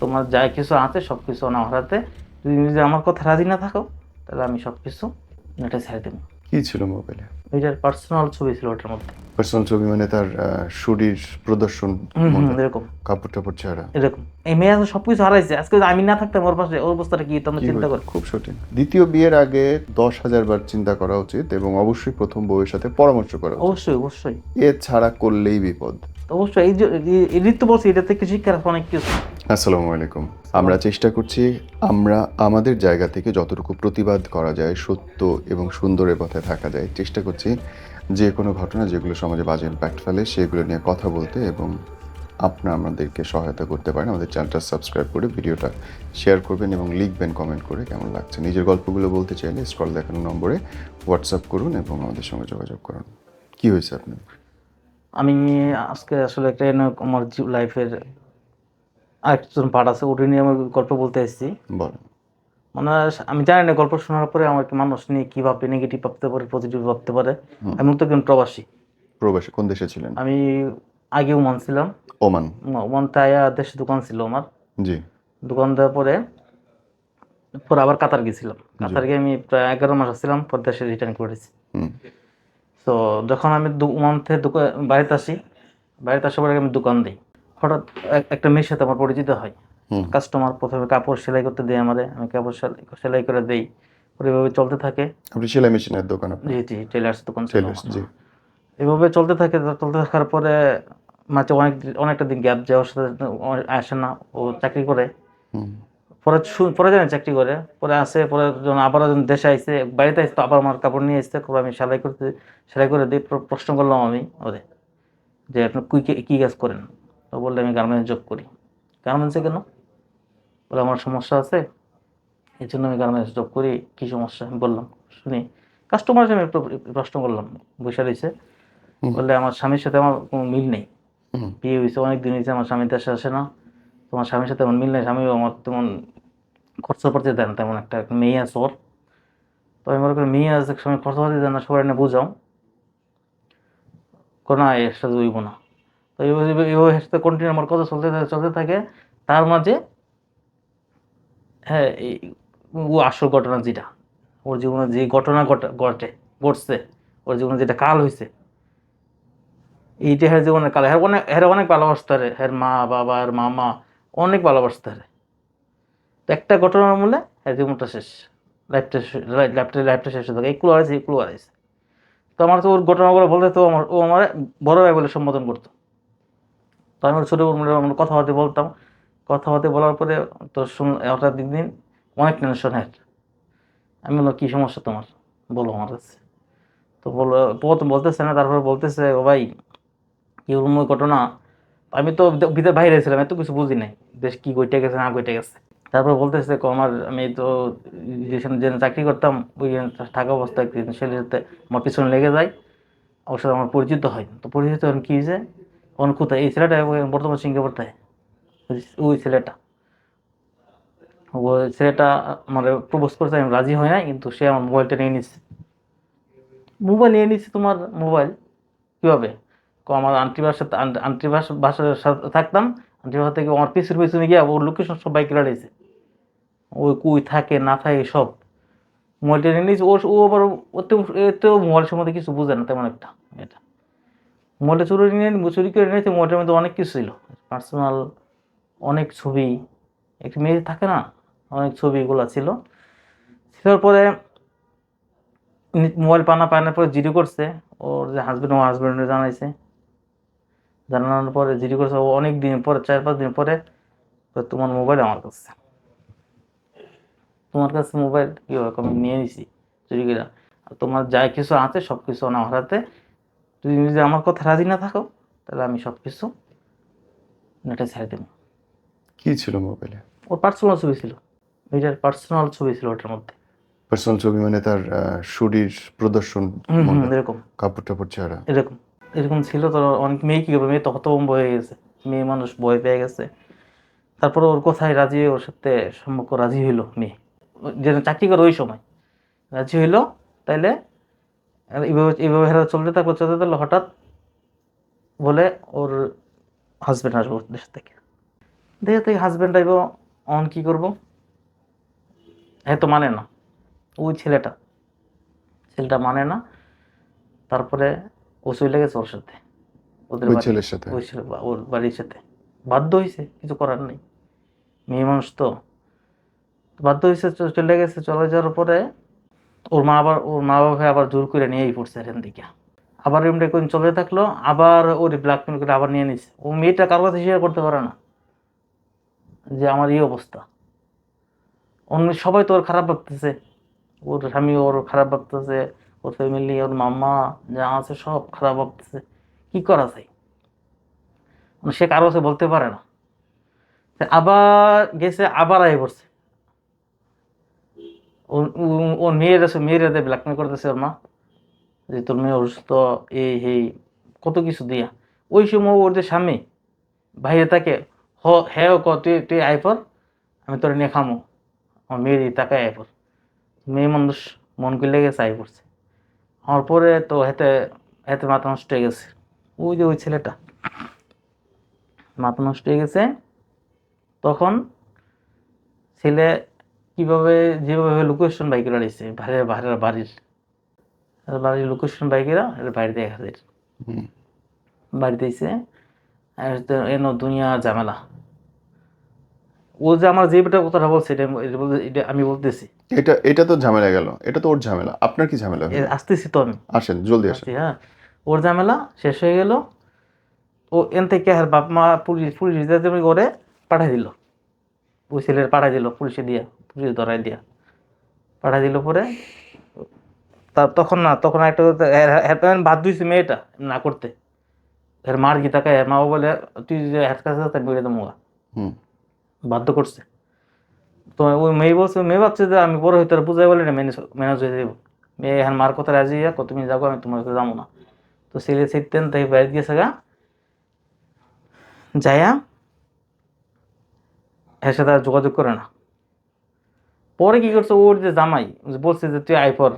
তোমার যা কিছু আছে সব কিছু আমার হাতে তুমি যদি আমার কথা রাজি না থাকো তাহলে আমি সব কিছু নেটে ছেড়ে দেবো। কি ছিল মোবাইলে ওইটার পার্সোনাল ছবি ছিল ওটার মধ্যে। পার্সোনাল ছবি মানে তার শরীর প্রদর্শন এরকম। কাপড় টাপড় ছাড়া। এরকম। এই মেয়ে তো সবকিছু হারাইছে। আজকে আমি না থাকতাম ওর পাশে ওর অবস্থাটা কি তোমরা চিন্তা? করো। খুব সঠিক। দ্বিতীয় বিয়ের আগে দশ হাজার বার চিন্তা করা উচিত এবং অবশ্যই প্রথম বউয়ের সাথে পরামর্শ করা অবশ্যই অবশ্যই। এ ছাড়া করলেই বিপদ। অবশ্যই এই যে, এই- ঋতু বলছি এটা থেকে শিক্ষার অনেক কিছু। আসসালামু আলাইকুম। আমরা চেষ্টা করছি, আমরা আমাদের জায়গা থেকে যতটুকু প্রতিবাদ করা যায়, সত্য এবং সুন্দরের পথে থাকা যায়, চেষ্টা করছি যে কোনো ঘটনা যেগুলো সমাজে বাজে ইম্প্যাক্ট ফেলে, সেগুলো নিয়ে কথা বলতে এবং আপনারা আমাদেরকে সহায়তা করতে পারেন। আমাদের চ্যানেলটা সাবস্ক্রাইব করে ভিডিওটা শেয়ার করবেন এবং লিখবেন কমেন্ট করে কেমন লাগছে। নিজের গল্পগুলো বলতে চাইলে স্ক্রল দেখানো নম্বরে হোয়াটসঅ্যাপ করুন এবং আমাদের সঙ্গে যোগাযোগ করুন। কী হয়েছে আপনার? আমি আজকে আসলে একটা আমার লাইফের আরেকজন পার্ট আছে ওটা নিয়ে আমি গল্প বলতে এসেছি। মানে আমি জানি না গল্প শোনার পরে আমাকে মানুষ নিয়ে কী ভাববে নেগেটিভ ভাবতে পারে পজিটিভ ভাবতে পারে। এমন তো একজন প্রবাসী। প্রবাসী কোন দেশে ছিলেন? আমি আগেও মানছিলাম ওমান। ওমানতে আয়া দেশে দোকান ছিল আমার। জি। দোকান দেওয়ার পরে পরে আবার কাতার গেছিলাম। কাতার গিয়ে আমি প্রায় এগারো মাস আসছিলাম পর দেশে রিটার্ন করেছি। তো যখন আমি ওমান থেকে দোকান বাড়িতে আসি বাড়িতে আসার পরে আমি দোকান দিই। হঠাৎ একটা মেয়ের সাথে আমার পরিচিত হয়। কাস্টমার প্রথমে কাপড় সেলাই করতে দেয় আমারে আমি কাপড় সেলাই সেলাই করে দেই। এভাবে চলতে থাকে। আপনি সেলাই মেশিনের দোকান জি জি টেলার্স দোকান। জি। এভাবে চলতে থাকে চলতে থাকার পরে মাঝে অনেক অনেকটা দিন গ্যাপ যায় ওর সাথে আসে না ও চাকরি করে। পরে পরে জানি চাকরি করে পরে আসে পরে যখন আবার যখন দেশে আইসে বাড়িতে আসতো আবার আমার কাপড় নিয়ে আসতে তারপর আমি সেলাই করতে সেলাই করে দিয়ে প্রশ্ন করলাম আমি ওদের যে আপনি কুই কী কাজ করেন? তো বললে আমি গার্মেন্টস জব করি। গার্মেন্টসে কেন? বলে আমার সমস্যা আছে এই জন্য আমি গার্মেন্টস জব করি কী সমস্যা? আমি বললাম শুনি কাস্টমার আমি একটু প্রশ্ন করলাম বসে রয়েছে। বললে আমার স্বামীর সাথে আমার কোনো মিল নেই। বিয়ে হয়েছে অনেক দিন হয়েছে আমার স্বামী দেশে আসে না। তোমার স্বামীর সাথে তেমন মিল নেই, স্বামী আমার তেমন খরচা পাতি দেন তেমন একটা মেয়ে আছে ওর। তো আমি মনে করি মেয়ে আছে সময় খরচা পাতি দেন না, সবাই না বুঝাও। কোনো এর সাথে হইব না। তো এইভাবে এর সাথে কন্টিনিউ আমার কথা চলতে চলতে থাকে। তার মাঝে হ্যাঁ ও আসল ঘটনা যেটা, ওর জীবনে যে ঘটনা ঘটে ঘটে, ঘটছে, ওর জীবনে যেটা কাল হয়েছে এইটা হ্যাঁ জীবনের কালে। হ্যাঁ অনেক হ্যাঁ অনেক ভালোবাসতে পারে হ্যাঁ মা, বাবা আর মামা অনেক ভালোবাসতে পারে তো একটা ঘটনার মূলে জীবনটা শেষ। লাইফটা লাইফটা লাইফটা শেষ হয়ে থাকে। হারাইছে, এই কুলো হারাইছে। তো আমার তো ওর ঘটনাগুলো বলতে তো আমার, ও আমার বড় ভাই বলে সম্বোধন করতো। তো আমি ছোটো বোন আমরা কথাবার্তা বলতাম। কথাবার্তা বলার পরে তো শুন হঠাৎ দিন দিন অনেক টেনশন হয় আমি বললাম, কী সমস্যা তোমার? বলো আমার কাছে। তো বলো প্রথম বলতেছে না, তারপরে বলতেছে, ও ভাই, কি ওই ঘটনা? আমি তো ভিতরে বাইরে ছিলাম, এত কিছু বুঝি নাই, দেশ কি গইটে গেছে, না গইটে গেছে। তারপর বলতেছে আমার, আমি তো যেখানে চাকরি করতাম, ওই থাকা অবস্থায় ছেলের সাথে আমার পিছনে লেগে যায় সাথে আমার পরিচিত হয়। তো পরিচিত হন কী হয়েছে ওখানে কোথায়? এই ছেলেটা বর্তমান সিঙ্গাপুর থাকে ওই ছেলেটা। ওই ছেলেটা আমার প্রপোজ করতে আমি রাজি হয় নাই, কিন্তু সে আমার মোবাইলটা নিয়ে নিচ্ছে। মোবাইল নিয়ে নিচ্ছে তোমার মোবাইল? কীভাবে? আমার আন্টি বাসার আন্টি বাসা বাসার সাথে থাকতাম। আন্টি বাসা থেকে আমার পিছুর পিছনে গিয়ে ওর লোকেশন সব বাইক লাড়িয়েছে ওই কুই থাকে, না থাকে সব। মোবাইলটা নিয়ে নিয়েছে ও ও আবার ওতে এতেও মোবাইল সম্বন্ধে কিছু বুঝে না, তেমন একটা এটা। মোবাইলটা চুরি নিয়ে, চুরি করে নিয়েছে, মোবাইলটার মধ্যে অনেক কিছু ছিল। পার্সোনাল অনেক ছবি, একটি মেয়ে থাকে না, অনেক ছবিগুলো ছিল। ছিলার পরে মোবাইল পানা, পানার পরে জিডি করছে, ওর যে হাজব্যান্ড ও হাজবেন্ডে জানাইছে। জানানোর পরে জিডি করছে অনেক দিন পরে চার পাঁচ দিন পরে তোমার মোবাইল আমার কাছে। তোমার কাছে মোবাইল কি আমি নিয়ে নিছি? চুরি করে আর তোমার যা কিছু আছে সব কিছু আমার হাতে তুমি যদি আমার কথা রাজি না থাকো তাহলে আমি সব কিছু নেটে ছেড়ে দেবো। কি ছিল মোবাইলে ওর পার্সোনাল ছবি ছিল। ওইটার পার্সোনাল ছবি ছিল ওটার মধ্যে। পার্সোনাল ছবি মানে তার শরীর প্রদর্শন এরকম। কাপড় টাপড় ছাড়া? এরকম। এরকম ছিল, তো অনেক মেয়ে কী করবে? মেয়ে তো হতভম্ব হয়ে গেছে। মেয়ে মানুষ ভয় পেয়ে গেছে। তারপরে ওর কোথায় রাজি ওর সাথে সম্পর্ক রাজি হইল মেয়ে। যেন চাকরি করে ওই সময়। রাজি হইল, তাইলে এইভাবে এইভাবে হেরা চলতে থাকল চলতে থাকল, হঠাৎ বলে ওর হাজব্যান্ড আসব দেশ থেকে। দেখে থেকে হাজব্যান্ড আইব, অন কী করব? হ্যাঁ তো মানে না। ওই ছেলেটা। ছেলেটা মানে না। তারপরে ও চলে গেছে ওর সাথে। ওদের ছেলের সাথে? ওই ছেলে ওর বাড়ির সাথে। বাধ্য হয়েছে কিছু করার নেই। মেয়ে মানুষ তো। বাধ্য হয়েছে চলে গেছে চলে যাওয়ার পরে ওর মা আবার ওর মা বাবা আবার জোর করে নিয়েই পড়ছে এখান থেকে। আবার কোন চলে থাকল আবার ওর ব্ল্যাকমেল করে আবার নিয়ে নিছে। ও মেয়েটা কারোর কাছে শেয়ার করতে পারে না। যে আমার এই অবস্থা। অন্য সবাই তো ওর খারাপ ভাবতেছে। ওর স্বামী ওর খারাপ ভাবতেছে। ওর ফ্যামিলি ওর মামা যা আছে সব খারাপ ভাবতেছে। কি করা যায়? মানে সে কারও কাছে বলতে পারে না। আবার গেছে, আবার আয় পড়ছে। ওর মেয়ের আছে মেয়ের হাতে ব্ল্যাকমেল করতেছে ওর মা, যে তোর মেয়ে অসুস্থ এই এই কত কিছু দিয়া। ওই সময় ওর যে স্বামী বাইরে তাকে, হ হ্যাঁ ক, তুই তুই আয় পর আমি তোর নিয়ে খামো। আমার মেয়ের এই তাকায় আয় পর মেয়ে মানুষ মন করলে গেছে, আয় পড়ছে। আমার পরে তো হেতে হেতে মাথা নষ্ট হয়ে গেছে। ওই যে ওই ছেলেটা। মাথা নষ্ট হয়ে গেছে। তখন ছেলে কীভাবে যেভাবে লোকেশন বাইকেরা রয়েছে বাইরের বাইরের বাড়ির। বাড়ির লোকেশন বাইকেরা বাড়িতে এক হাজার। বাড়িতে এসে আর তো এন দুনিয়া ঝামেলা। ও যে আমার যে বেটা কথাটা বলছে এটা আমি বলতেছি। এটা এটা তো ঝামেলা গেল। এটা তো ওর ঝামেলা। আপনার কি ঝামেলা আসতেছি তো আমি। আসেন জলদি আসেন। হ্যাঁ। ওর ঝামেলা শেষ হয়ে গেল। ও এন থেকে আর বাপ মা পুলিশ পুলিশ রিজার্ভ করে পাঠাই দিল। ওই ছেলের পাঠাই দিল পুলিশে দিয়া পুলিশ ধরাই দিয়া। পাঠাই দিল পরে তা তখন না তখন একটা বাধ্য হয়েছে মেয়েটা না করতে। এর মার গীতাকে মা বলে তুই যে হাত কাছে তাই বেড়ে দেবো বাধ্য করছে। তো ওই মেয়ে বলছে মেয়ে ভাবছে যে আমি বড় হইতে বুঝাই বলে না ম্যানেজ ম্যানেজ হয়ে যাব মেয়ে এখন মার কথা রাজি কত তুমি যাব আমি তোমার কাছে যাব না। তো ছেলে সেতেন তাই বাইরে গিয়েছে গা। যাইয়া এর সাথে আর যোগাযোগ করে না। পরে কি করছে ওর যে জামাই বলছে যে তুই আই পর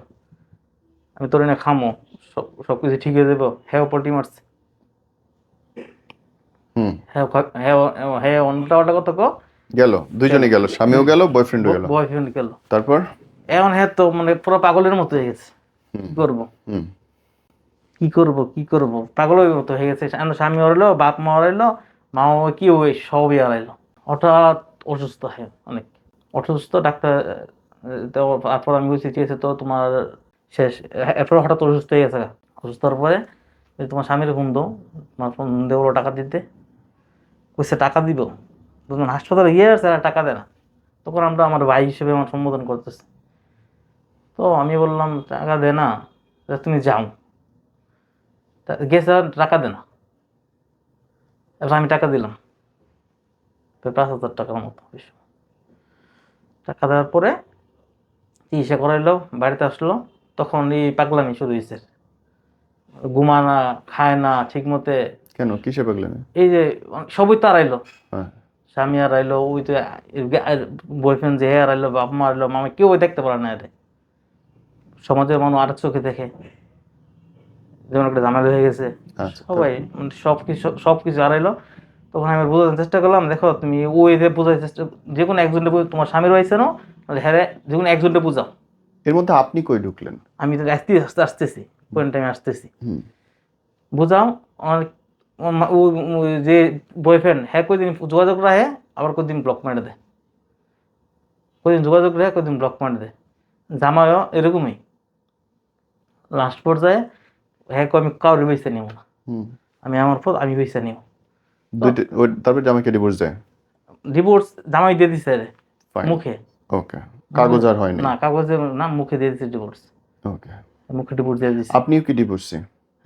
আমি তোর এনে খামো সব সব কিছু ঠিক হয়ে যাব হ্যাঁ পল্টি মারছে। হুম। হ্যাঁ হ্যাঁ হ্যাঁ অন্যটা ওটা কত কো? গেল দুইজনে গেল। স্বামীও গেল বয়ফ্রেন্ডও গেল। বয়ফ্রেন্ড গেল। তারপর? এখন হ্যাঁ তো মানে পুরো পাগলের মতো হয়ে গেছে। কি করব? কি করব কি করব? পাগলের মতো হয়ে গেছে। স্বামী হারাইলো বাপ মা হারাইলো মা কি ওই সবই হারাইলো। হঠাৎ অসুস্থ হয় অনেক। অসুস্থ ডাক্তার তারপর আমি বলছি চেয়েছে তো তোমার শেষ। এরপর হঠাৎ অসুস্থ হয়ে গেছে। অসুস্থ হওয়ার পরে তোমার স্বামীর ফোন দো তোমার ফোন দিয়ে বলো টাকা দিতে। কইছে টাকা দিব। দুজন হাসপাতালে গিয়ে আসছে আর টাকা দেয় না। তখন আমরা আমার ভাই হিসেবে আমার সম্বোধন করতেছে। তো আমি বললাম টাকা দে না তুমি যাও। গেছে টাকা দে না। এবার আমি টাকা দিলাম। তো পাঁচ হাজার টাকার মতো টাকা দেওয়ার পরে চিকিৎসা করাইলো বাড়িতে আসলো। তখন এই পাগলামি শুরু হয়েছে। ঘুমানা খায় না ঠিক মতে কেন? কিসে পাগলেন এই যে সবই তো আড়াইলো হ্যাঁ। স্বামী হারাইলো ওই তো বয়ফ্রেন্ড যে হারাইলো বাপ মা হারাইলো মামা কেউ দেখতে পারে না সমাজের মানুষ আরেক চোখে দেখে। যেমন একটা ঝামেলা হয়ে গেছে। আচ্ছা সবাই মানে সব কিছু সব কিছু হারাইলো। তখন আমি বোঝানোর চেষ্টা করলাম দেখো তুমি ওই যে বোঝার চেষ্টা যে কোনো একজনটা তোমার স্বামীর হয়েছে না হ্যাঁ যে কোনো একজনটা বুঝাও। এর মধ্যে আপনি কই ঢুকলেন? আমি তো আসতে আসতে আসতেছি কোন টাইমে আসতেছি। বুঝাও অনেক যে বয়ফ্রেন্ড হ্যাঁ কদিন যোগাযোগ রাখে আবার কদিন ব্লক মেরে দেয়। কদিন যোগাযোগ রাখে কদিন ব্লক মেরে দেয়। জামাইও এরকমই। লাস্ট পর্যায়ে হ্যাঁ আমি কাউরে বেছে নিব না। আমি আমার পথ আমি বেছে নিব। তারপর জামাইকে ডিভোর্স দেয়? ডিভোর্স জামাই দিয়ে দিছে রে মুখে। ওকে কাগজ আর হয়নি? না কাগজে না মুখে দিয়ে দিছে ডিভোর্স ওকে মুখে ডিভোর্স দিয়ে দিছে। আপনিও কি ডিভোর্সি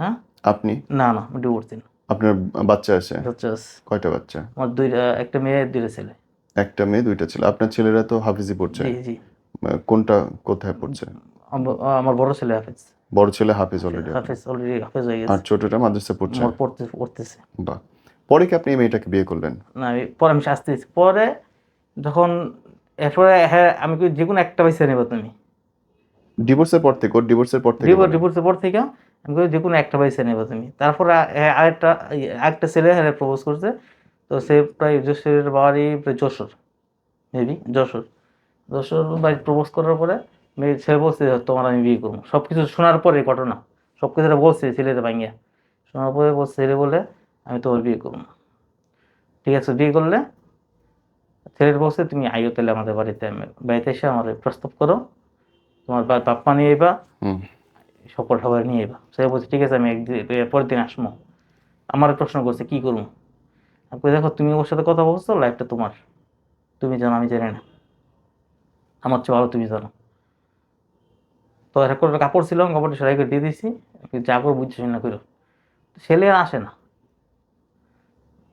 হ্যাঁ? আপনি? না না ডিভোর্স দিন আপনার বাচ্চা আছে? কয়টা বাচ্চা? আমার দুই একটা মেয়ে দুইটা ছেলে। একটা মেয়ে দুইটা ছেলে। আপনার ছেলেরা তো হাফিজি পড়ছে? জি জি। কোনটা কোথায় পড়ছে? আমার বড় ছেলে হাফেজ। বড় ছেলে হাফিজ অলরেডি হাফেজ অলরেডি হাফেজ হয়ে গেছে। আর ছোটটা মাদ্রাসা পড়ছে? আমার পড়তে পড়তেছে। বাহ। পরে কি আপনি এই মেয়েটাকে বিয়ে করলেন? না আমি পরে আমি শাস্তি পরে যখন এরপরে হ্যাঁ আমি যে কোনো একটা পয়সা নেব তুমি ডিভোর্সের পর থেকে ডিভোর্সের পর থেকে ডিভোর্সের পর থেকে আমি কই যে কোনো একটা পয়সা নেব তুমি। তারপরে আরেকটা আরেকটা ছেলে হ্যাঁ প্রপোজ করছে। তো সে প্রায় যশোরের বাড়ি যশোর মেবি যশোর। যশোর বাড়ি প্রপোজ করার পরে মেয়ে, ছেলে বলছে, তোমার আমি বিয়ে করব। সব কিছু শোনার পরে ঘটনা সব কিছুটা বলছে ছেলেদের ভাঙিয়া শোনার পরে বলছে, ছেলে বলে আমি তোমার বিয়ে করব। ঠিক আছে, বিয়ে করলে ছেলের বলছে, তুমি আইও তাহলে আমাদের বাড়িতে বাড়িতে এসে আমার প্রস্তাব করো। তোমার বা- বাপ মা নিয়ে হুম। সকল সবাই নিয়ে এবা সে বলছে, ঠিক আছে, আমি একদিন পরের দিন আসব। আমার প্রশ্ন করছে, কি করব? আমি দেখো, তুমি ওর সাথে কথা বলছো লাইফটা তোমার। তুমি জানো, আমি জানি না। আমার চেয়ে ভালো তুমি জানো। তো করে কাপড় ছিল কাপড়টা সেলাই করে দিয়ে দিয়েছি। যা করে বুঝছে না, করো। ছেলে আর আসে না।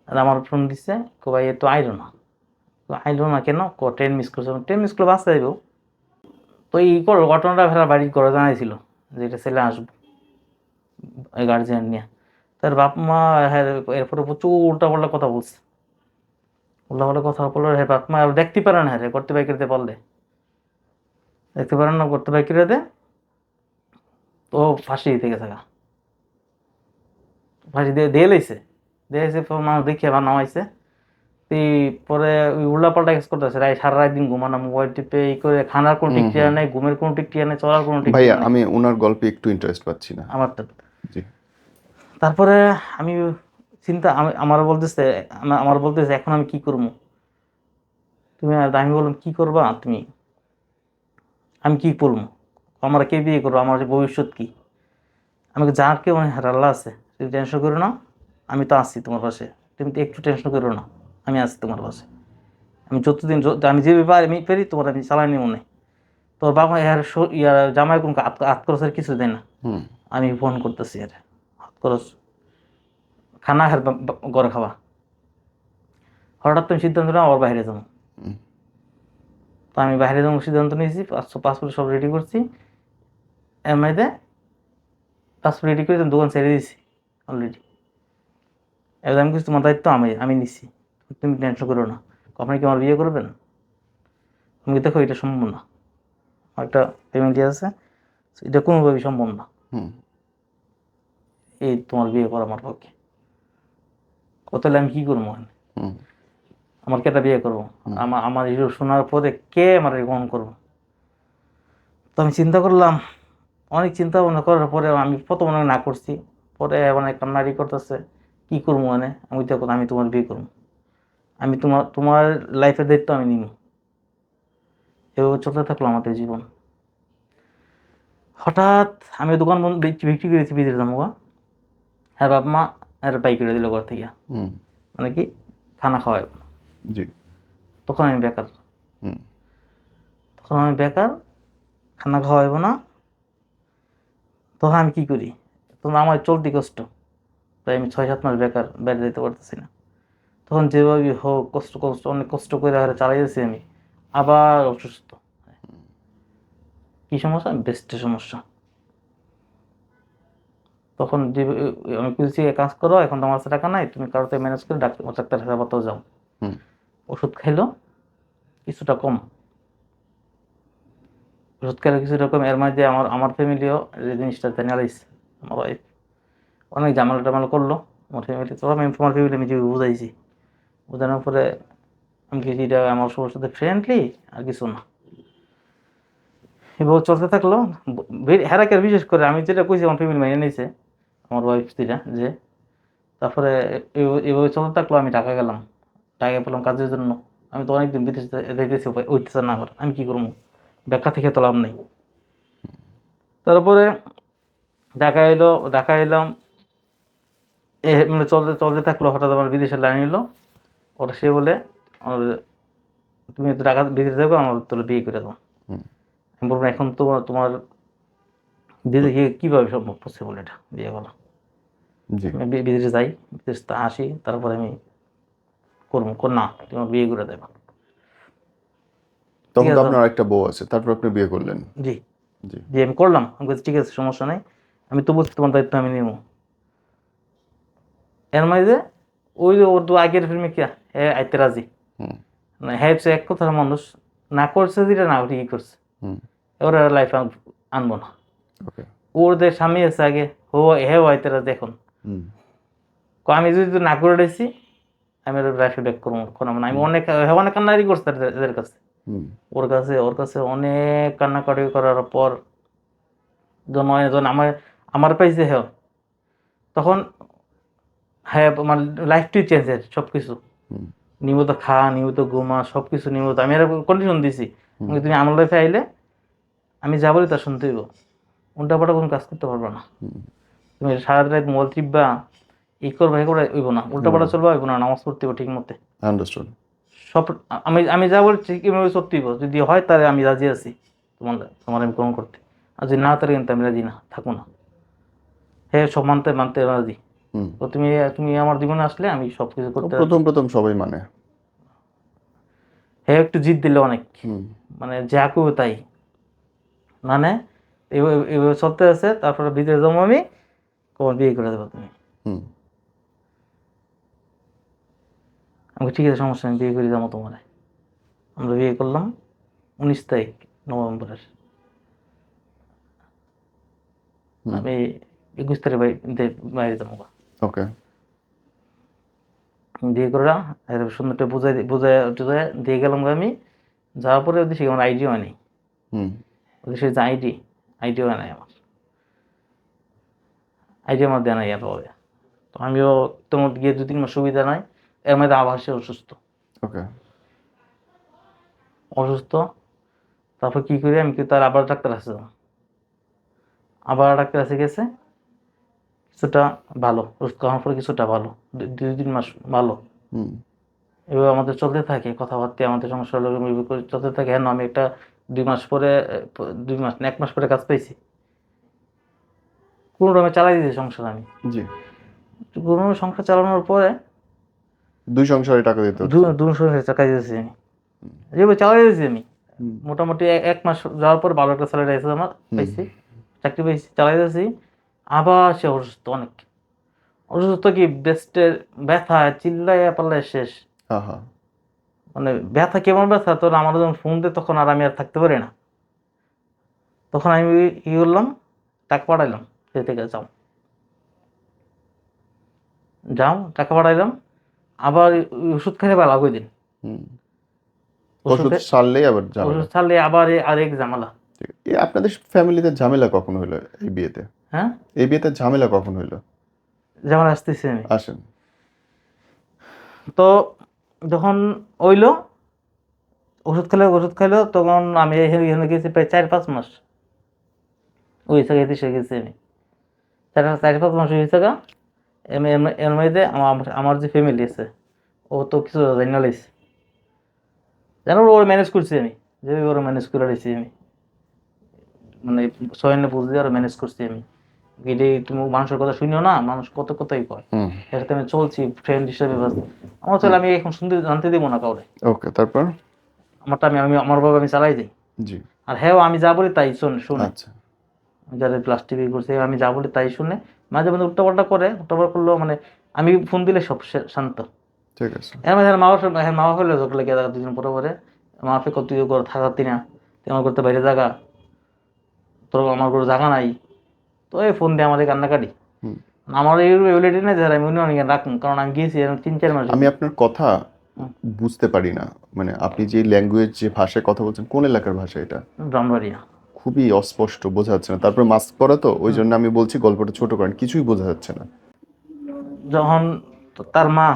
আর আমার ফোন দিচ্ছে কো ভাই তো আইলো না। আইলো না কেন? ক ট্রেন মিস করছে। ট্রেন মিস করলে বাসে যাইব তো এই ঘটনাটা ফেরা বাড়ি করে জানাইছিল। যে এটা ছেলে আসব গার্জিয়ান নিয়ে। তার বাপ মা হ্যাঁ এরপরে প্রচুর উল্টা পাল্টা কথা বলছে। উল্টা পাল্টা কথা বলল হ্যাঁ বাপ মা দেখতে পারে না হ্যাঁ করতে পাই করতে পারলে দেখতে পারেন না, করতে পাই করে দে। তো ফাঁসি দিতে গেছে গা। ফাঁসি দিয়ে দিয়ে লাইছে। দিয়েছে মানুষ দেখে আবার নামাইছে। পরে ওই উল্টা পাল্টা কেস করতেছে। রাই সারা রাত দিন ঘুমানো মোবাইল টিপে এই করে খানার কোনো ঠিকানা নেই ঘুমের কোনো ঠিকানা নেই চলার কোনো ঠিক ভাইয়া আমি ওনার গল্পে একটু ইন্টারেস্ট পাচ্ছি না। আমার তো তারপরে আমি চিন্তা আমি- আমার বলতেছে আমার বলতেছে এখন আমি কি করব? তুমি আর আমি বললাম কি করবা তুমি? আমি কি করব? আমার কে বিয়ে করব? আমার ভবিষ্যৎ কি? আমাকে যার কেউ মানে আল্লাহ আছে। তুমি টেনশন করো না। আমি তো আছি তোমার পাশে। তুমি তো একটু টেনশন করো না। আমি আছি তোমার পাশে আমি যতদিন আমি যে পারি আমি পারি তোমার আমি চালাই নিব না তোর বাবা ইয়ার ইয়ার জামাই কোনো হাত খরচের কিছু দেয় না। আমি ফোন করতেছি আর হাত খরচ খানা খার ঘরে খাওয়া হঠাৎ তুমি সিদ্ধান্ত না আবার বাইরে যাব। তো আমি বাইরে যাব সিদ্ধান্ত নিয়েছি পাঁচশো পাসপোর্ট সব রেডি করছি। এমআইতে পাসপোর্ট রেডি করে দোকান ছেড়ে দিয়েছি অলরেডি এবার আমি কিছু তোমার দায়িত্ব আমি আমি নিচ্ছি তুমি টেনশন করো না। আপনি কি আমার বিয়ে করবেন? আমি দেখো এটা সম্ভব না। একটা পেমেন্ট আছে এটা কোনোভাবেই সম্ভব না। এই তোমার বিয়ে করা আমার পক্ষে। ও তাহলে আমি কি করব মানে? আমার কেটা বিয়ে করব। আমার আমার এই শোনার পরে কে আমার গ্রহণ করব? তো আমি চিন্তা করলাম অনেক চিন্তা ভাবনা করার পরে আমি প্রথম না করছি। পরে অনেক কান্নারি করতেছে কি করব মানে? আমি দেখো আমি তোমার বিয়ে করব। আমি তোমার তোমার লাইফের দায়িত্ব আমি নিব। এভাবে চলতে থাকল আমাদের জীবন। হঠাৎ আমি দোকান বন্ধ বিক্রি করেছি বিদেশ জামা হ্যাঁ বাপ মা আর বাই করে দিল ঘর থেকে। মানে কি খানা খাওয়াই জি। তখন আমি বেকার। হুম। তখন আমি বেকার খানা খাওয়াইব না। তখন আমি কি করি? তখন আমার চলতি কষ্ট। তাই আমি ছয় সাত মাস বেকার বেড়ে যেতে পারতেছি না। তখন যেভাবে হোক কষ্ট কষ্ট অনেক কষ্ট করে হারে চালাইতেছি আমি। আবার অসুস্থ। কি সমস্যা? বেস্টের সমস্যা। তখন আমি বলছি "এ কাজ করো এখন তোমার কাছে টাকা নাই তুমি কারোতে ম্যানেজ করে ডাক্তার ডাক্তার হাসপাতাল যাও। ওষুধ খাইলো কিছুটা কম। ওষুধ খেলে কিছুটা কম। এর মাঝে আমার আমার ফ্যামিলিও এই জিনিসটা জানালাইছে আমার ওয়াইফ অনেক জামালা টামালা করল। আমার ফ্যামিলি তোমার ফ্যামিলি আমি যে বুঝাইছি। বোঝানোর পরে আমি কিছু এটা আমার সবার সাথে ফ্রেন্ডলি আর কিছু না। এভাবে চলতে থাকল। হেরাকের বিশেষ করে আমি যেটা কইছি, আমার ফ্যামিলি মেনে নিয়েছে আমার ওয়াইফ যেটা, যে তারপরে এভাবে চলতে থাকল, আমি ঢাকা গেলাম। ঢাকা পেলাম কাজের জন্য। আমি তো অনেকদিন বিদেশে যাইতেছি উঠতেছে না আমার, আমি কি করব? ব্যাখ্যা থেকে তো লাভ নেই। তারপরে ঢাকা এলো, ঢাকা এলাম। এ মানে চলতে চলতে থাকল, হঠাৎ আমার বিদেশের লাইন এলো। ওটা সে বলে আমার তুমি তো ঢাকা বিদেশে যাব আমার তোর বিয়ে করে দেবো। আমি বলব এখন তো তোমার বিদেশে কীভাবে সম্ভব পসিবল এটা? বিয়ে আমি বিদেশে যাই বিদেশ তা আসি তারপরে আমি করব। কর- না তোমার বিয়ে করে দেবো। তখন তো। আপনার একটা বউ আছে তারপর আপনি বিয়ে করলেন। জি। জি। জি আমি করলাম। আমি বলছি ঠিক আছে সমস্যা নেই। আমি তো বলছি তোমার দায়িত্ব আমি নিব। এর মাঝে ওই যে ওর আগের ফিল্মে কি? হ্যাঁ আইতে রাজি হ্যাঁ এক কথার মানুষ। না করছে যেটা না ঠিকই করছে। হুম। ওরা লাইফ আনব না। ওর যে স্বামী আছে আগে ও হ্যাঁ আইতে রাজি এখন। আমি যদি না করে দিয়েছি আমি রাইফেল ব্যাক করব কোনো না আমি অনেক হ্যাঁ, অনেক কান্নারি করছে এদের- কাছে। ওর কাছে ওর কাছে অনেক কান্নাকাটি করার পর যখন আমার আমার পাইছে হ্যাঁ তখন হ্যাঁ আমার লাইফটাই চেঞ্জ হয়েছে সব কিছু নিয়মিত খাওয়া নিয়মিত ঘুমা সব কিছু নিয়মিত। আমি আর কন্ডিশন দিছি। তুমি আমার লাইফে আইলে আমি যা বলি তা শুনতে হইব। উল্টা পাল্টা কোনো কাজ করতে পারবে না। তুমি সারা রাত মোবাইল টিপবা ই করবা ই করে হইব না। উল্টা পাল্টা চলবা হইব না। নামাজ পড়তে হইব ঠিক মতে আন্ডারস্টুড সব আমি আমি যা বলছি কীভাবে সত্যি হইব। যদি হয় তাহলে আমি রাজি আছি তোমার তোমার আমি গ্রহণ করতে। আর যদি না তাহলে কিন্তু আমি রাজি না থাকব না। হ্যাঁ সব মানতে মানতে রাজি। তো তুমি তুমি আমার জীবনে আসলে আমি সব কিছু করতে প্রথম প্রথম সবাই মানে। হ্যাঁ একটু জিদ দিলে অনেক। মানে যা করব তাই। মানে এইভাবে চলতে আছে তারপরে বিদেশ যাব আমি তোমার বিয়ে করে দেবো তুমি? আমি ঠিক আছে সমস্যা নেই বিয়ে করে যাব তোমার। আমরা বিয়ে করলাম উনিশ তারিখ নভেম্বরের। আমি একুশ তারিখ বাইরে যাব। ওকে। বিয়ে করে সুন্দরটা বুঝাই বুঝাই দিয়ে গেলাম আমি যাওয়ার পরে ওদের সেখানে আমার হয়নি ওদের সে আইডি হয় নাই আমার। আইডি আমার দেয় নাই এভাবে তো আমিও তোমার গিয়ে দু তিন মাস সুবিধা নাই এর মধ্যে আবার সে অসুস্থ। ওকে। অসুস্থ তারপর কি করি আমি কি তার আবার ডাক্তার আছে। আবার ডাক্তার আছে গেছে কিছুটা ভালো ওষুধ খাওয়ার পরে কিছুটা ভালো দুই তিন মাস ভালো। এভাবে আমাদের চলতে থাকে কথাবার্তা আমাদের সমস্যা হলো চলতে থাকে। হ্যাঁ আমি একটা দুই মাস পরে দুই মাস না এক মাস পরে কাজ পাইছি। কোনো রকমে চালাই দিয়েছি সংসার আমি। জি। কোনো সংসার চালানোর পরে দুই সংসারে টাকা দিতে হচ্ছে। দু- দুশো টাকা দিয়েছি আমি। যেভাবে চালাই দিয়েছি আমি। মোটামুটি এক মাস যাওয়ার পর ভালো একটা স্যালারি আছে আমার পাইছি চাকরি পাইছি চালাই দিয়েছি। আবার সে অসুস্থ অনেক। অসুস্থ কি বেস্টের ব্যথা চিল্লাইয়া পাল্লায় শেষ। মানে ব্যথা কেমন ব্যথা? তোর আমার যখন ফোন দেয় তখন আর আমি আর থাকতে পারি না। তখন আমি কি করলাম টাকা পাঠাইলাম সে থেকে যাও। যাও টাকা পাঠাইলাম আবার ওষুধ খেলে ভালো ওই দিন ওষুধ আবার ছাড়লে আবার আরেক ঝামেলা। আপনাদের ফ্যামিলিতে ঝামেলা কখন হলো এই বিয়েতে? হ্যাঁ? এই বিয়েতে ঝামেলা কখন হলো ঝামেলা আসতেছি আমি। আসেন। তো যখন ওইলো ওষুধ খেলে ওষুধ খাইলো তখন আমি এখানে গেছি প্রায় চার পাঁচ মাস। ওই জায়গায় দেশে গেছি আমি। চার চার পাঁচ মাস গা। এম- এম- এর মধ্যে আমার আমার যে ফ্যামিলি আছে ও তো কিছু জানি লাইছে জানো ওরা ম্যানেজ করছি আমি। যেভাবে ওরা ম্যানেজ করে লাইছি আমি। মানে ছয় বুঝতে আর ম্যানেজ করছি আমি। এটাই তুমি মানুষের কথা শুনিও না মানুষ কত কথাই কয়। এর সাথে আমি চলছি ফ্রেন্ড হিসেবে আমার চলে আমি এখন শুনতে জানতে দেবো না কাউরে। ওকে তারপর? আমারটা আমি আমি আমার বাবা আমি চালাই দিই। জি। আর হ্যাঁ আমি যা বলি তাই শোন শুনে। আচ্ছা। যারা প্লাস্টিক করছে আমি যা বলি তাই শুনে। মাঝে মাঝে উল্টাপাল্টা করে উল্টাপাল্টা করলেও মানে আমি ফোন দিলে সব শান্ত। ঠিক আছে। এর মাঝে মা বাবা হ্যাঁ মা বাবা হলে ঝোঁক লেগে থাকা দুদিন পরে পরে। মা ফে কত করে থাকাতি না আমার করতে বাইরে জাগা। তোর আমার করে জাগা নাই। তো এই ফোন দিয়ে আমাদের কান্নাকাটি। আমার এই এবিলিটি নেই যারা আমি অনেক রাখুন কারণ আমি গিয়েছি তিন চার মাস। আমি আপনার কথা বুঝতে পারি না। মানে আপনি যে ল্যাঙ্গুয়েজ যে ভাষায় কথা বলছেন কোন এলাকার ভাষা এটা? ব্রাহ্মণবাড়িয়া। খুবই অস্পষ্ট বোঝা যাচ্ছে না। তারপরে মাস্ক পরা তো ওই জন্য আমি বলছি গল্পটা ছোট করেন কিছুই বোঝা যাচ্ছে না। যখন তার মা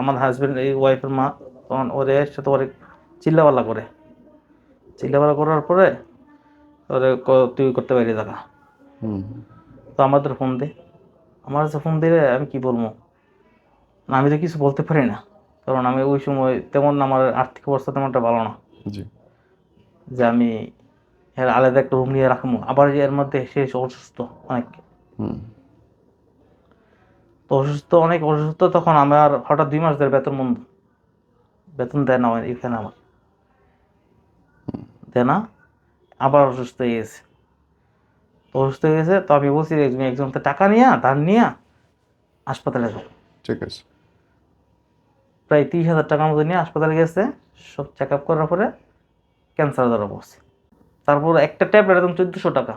আমার হাজবেন্ড এই ওয়াইফের মা তখন ওরে সাথে ওরে চিল্লাপাল্লা করে। চিল্লাপাল্লা করার পরে ওরে তুই করতে পারি দেখা তো আমাদের ফোন দে। আমার কাছে ফোন দিলে আমি কি বলব? না আমি তো কিছু বলতে পারি না। কারণ আমি ওই সময় তেমন আমার আর্থিক অবস্থা তেমনটা ভালো না। যে আমি এর আলাদা একটা রুম নিয়ে রাখব। আবার এর মধ্যে সে অসুস্থ অনেক। হুম। তো অসুস্থ অনেক অসুস্থ তখন আমার হঠাৎ দুই মাস ধরে বেতন বন্ধ। বেতন দেয় না আমার এখানে আমার। দেয় না। আবার অসুস্থ হয়ে গেছে। অসুস্থ হয়ে গেছে তো আমি বলছি একজন তো টাকা নিয়ে ধার নিয়ে হাসপাতালে যাও। ঠিক আছে। প্রায় তিরিশ হাজার টাকার মতো নিয়ে হাসপাতালে গেছে সব চেক আপ করার পরে ক্যান্সার ধরা পড়ছে তারপর একটা ট্যাবলেট একদম চোদ্দোশো টাকা।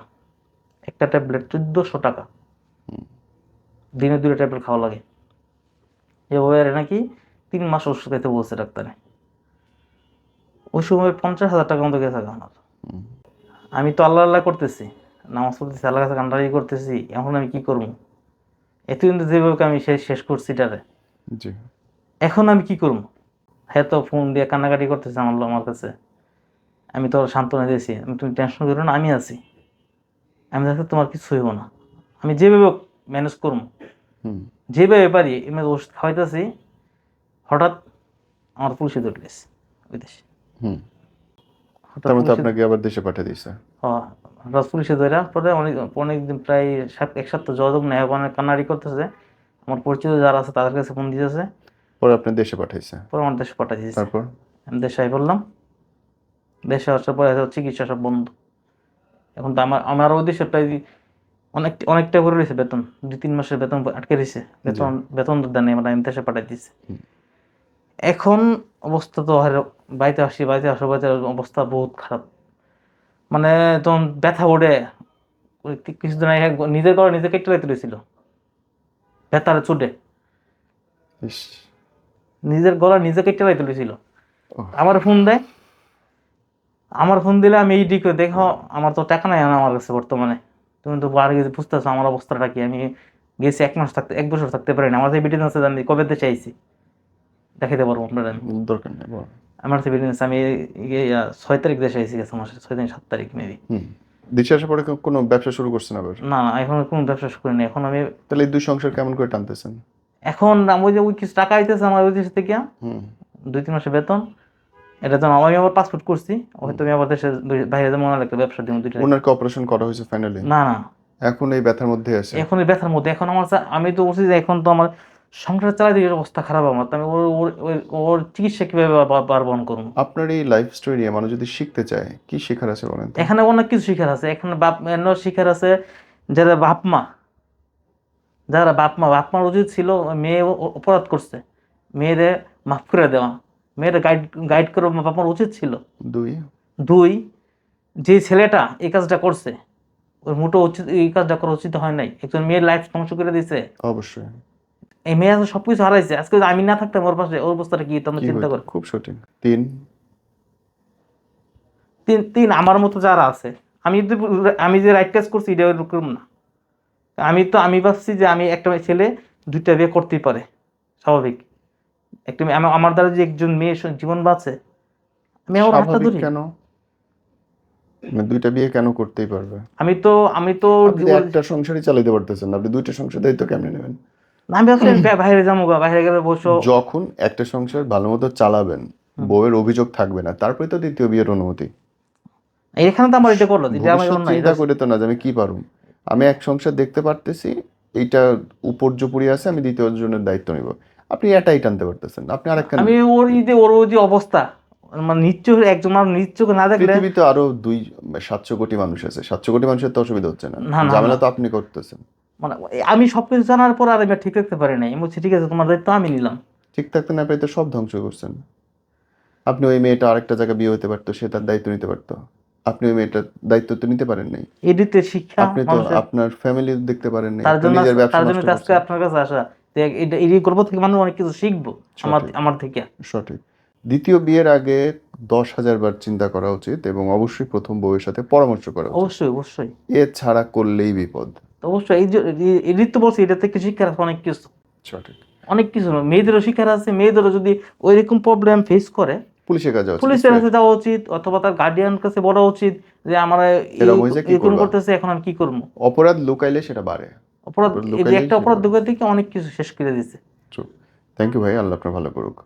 একটা ট্যাবলেট চোদ্দোশো টাকা। দিনে দুটো ট্যাবলেট খাওয়া লাগে। এভাবে আর নাকি তিন মাস ওষুধ খেতে বলছে ডাক্তারে। ওই সময় পঞ্চাশ হাজার টাকা মতো গেছে আমার। আমি তো আল্লাহ আল্লাহ করতেছি। নামাজ পড়তেছি আল্লাহ কাছে কান্ডারি করতেছি এখন আমি কি করব? এত কিন্তু যেভাবে আমি শেষ শেষ করছি এটারে। এখন আমি কি করব? হ্যাঁ তো ফোন দিয়ে কান্নাকাটি করতেছে আমার আমার কাছে। আমি তো ওর সান্ত্বনা দিয়েছি আমি তুমি টেনশন করো না আমি আছি। আমি দেখো তোমার কিছু হইব না। আমি যেভাবে ম্যানেজ করব। যেভাবে পারি এমনি ওষুধ খাওয়াইতেছি হঠাৎ আমার পুলিশে ধরে গেছে বিদেশে হুম। হঠাৎ তার মধ্যে আপনাকে আবার দেশে পাঠিয়ে দিয়েছে। হ্যাঁ, হঠাৎ পুলিশে ধরে পরে অনেক অনেকদিন প্রায় সাত এক সপ্তাহ যোগাযোগ নেই অনেক কান্নাড়ি করতেছে। আমার পরিচিত যারা আছে তাদের কাছে ফোন দিতেছে। পরে আপনি দেশে পাঠাইছে? পরে আমার দেশে পাঠিয়ে দিয়েছে তারপর? আমি দেশে আই বললাম দেশে আসার পরে চিকিৎসা সব বন্ধ। এখন তো আমার আমার ওই দেশে প্রায় অনেক অনেকটা করে রয়েছে বেতন। দুই তিন মাসের বেতন আটকে রয়েছে। বেতন বেতন তো দেন মানে আমি দেশে পাঠাই দিয়েছি এখন অবস্থা তো বাড়িতে আসি বাড়িতে আসার বাড়িতে অবস্থা বহুত খারাপ। মানে তখন ব্যথা ওঠে। কিছুদিন আগে নিজের ঘরে নিজে কেটে লাইতে রয়েছিল ব্যথার চুটে। নিজের গলা নিজে কেটে লাইতে রয়েছিল আমার ফোন দেয়। আমার ফোন দিলে আমি এই দিকে দেখো আমার তো টাকা নাই আমার কাছে বর্তমানে। তুমি তো বার গেছে বুঝতেছো আমার অবস্থাটা কি? আমি গেছি এক মাস থাকতে এক বছর থাকতে পারি না আমার যে বিটিন আছে আমি কবে দিয়ে চাইছি দেখাইতে পারব আপনারা। দরকার নেই আমার আমি ছয় তারিখ দেশে আইসি গেছে মাসের ছয় দিন সাত তারিখ মেবি দেশে আসার পরে কোনো ব্যবসা শুরু করছেন আবার? না না এখন কোনো ব্যবসা শুরু করিনি এখন আমি তাহলে দুই সংসার কেমন করে টানতেছেন? এখন ওই যে ওই কিছু টাকা আইতেছে আমার ওই দেশ থেকে। দুই তিন মাসের বেতন। এটা তো আমি আবার পাসপোর্ট করছি হয়তো আমি আবার দেশে বাইরে যেমন একটা ব্যবসা দিব দুইটা। ওনারকে অপারেশন করা হয়েছে ফাইনালি না না। এখন এই ব্যথার মধ্যে আছে? এখন এই ব্যথার মধ্যে এখন আমার আমি তো বলছি যে এখন তো আমার সংসার চালাতে গিয়ে অবস্থা খারাপ আমার আমি ওর ওর- ওর- চিকিৎসা কীভাবে বার বহন করব? আপনার এই লাইফ স্টোরি মানুষ যদি শিখতে চায় কি শেখার আছে বলেন এখানে অনেক কিছু শিখার আছে। এখানে বাপ শিখার আছে যারা বাপ মা যারা বাপ মা বাপ মার উচিত ছিল মেয়ে অপরাধ করছে মেয়েদের মাফ করে দেওয়া মেয়েরা গাইড গাইড করে বাপ মার উচিত ছিল। দুই? দুই যে ছেলেটা এই কাজটা করছে ওর মোটো উচিত এই কাজটা করা উচিত হয় নাই। একজন মেয়ের লাইফ ধ্বংস করে দিছে অবশ্যই। এই মেয়ে আজকে সবকিছু হারাইছে। আজকে যদি আমি না থাকতাম ওর পাশে ওর অবস্থাটা কি তোমরা চিন্তা করো। খুব সঠিক তিন? তিন তিন আমার মতো যারা আছে আমি যদি আমি যে রাইট কাজ করছি এটা ওরকম না। আমি তো আমি ভাবছি যে আমি একটা ছেলে দুইটা বিয়ে করতেই পারে স্বাভাবিক। একটা আমার- আমার দ্বারা যে একজন মেয়ে জীবন বাঁচে আমি ওর হাতটা ধরি। কেন? মানে দুইটা বিয়ে কেন করতেই পারবে? আমি তো আমি তো একটা সংসারই চালাতে পারতেছেন আপনি দুইটা সংসার দায়িত্ব কেমনে নেবেন? আমি বাইরে যাব গা, বাইরে গেলে বসো। যখন একটা সংসার ভালো মতো চালাবেন বউয়ের অভিযোগ থাকবে না তারপরে তো দ্বিতীয় বিয়ের অনুমতি। এখানে তো আমার এটা করল এটা আমার চিন্তা করে তো না যে আমি কি পারুম আমি এক সংসার দেখতে পারতেছি এইটা উপর্যপুরি আছে আমি দ্বিতীয় জনের দায়িত্ব নিব। আপনি এটাই টানতে পারতেছেন আপনি আর আমি ওর যে ওর যে অবস্থা মানে নিচ্ছ একজন মানুষ নিচ্ছ না দেখলে পৃথিবীতে আরও দুই সাতশো কোটি মানুষ আছে সাতশো কোটি মানুষের তো অসুবিধা হচ্ছে না। ঝামেলা। তো আপনি করতেছেন। মানে আমি সবকিছু জানার পর আর আমি ঠিক থাকতে পারি নাই। আমি বলছি ঠিক আছে তোমার দায়িত্ব আমি নিলাম। ঠিক থাকতে না পেরে তো সব ধ্বংস করছেন। আপনি ওই মেয়েটা আরেকটা জায়গায় বিয়ে হতে পারতো সে তার দায়িত্ব নিতে পারতো। আপনি ওই মেয়েটার দায়িত্ব তো নিতে পারেন নাই। এডিটের শিক্ষা আপনি তো আপনার ফ্যামিলি দেখতে পারেন নাই তার জন্য তার জন্য আজকে আপনার কাছে আসা। যে এটা এই গল্প থেকে মানুষ অনেক কিছু শিখব আমার আমার থেকে। সঠিক। দ্বিতীয় বিয়ের আগে দশ হাজার বার চিন্তা করা উচিত এবং অবশ্যই প্রথম বউয়ের সাথে পরামর্শ করা অবশ্যই অবশ্যই। এ ছাড়া করলেই বিপদ। তো অবশ্যই এই যে এডিট তো বলছি এটা থেকে শিক্ষার আছে অনেক কিছু। সঠিক। অনেক কিছু মেয়েদেরও শিক্ষার আছে। মেয়েদেরও যদি ওই রকম প্রবলেম ফেস করে পুলিশের কাছে পুলিশের কাছে যাওয়া উচিত অথবা তার গার্ডিয়ান কাছে বলা উচিত যে আমরা এরকম? করতেছে এখন আমি কি করব? অপরাধ লুকাইলে সেটা বাড়ে। অপরাধ একটা অপরাধ। ঢুকে থেকে অনেক কিছু শেষ করে দিছে। থ্যাংক ইউ ভাই আল্লাহ আপনার ভালো করুক।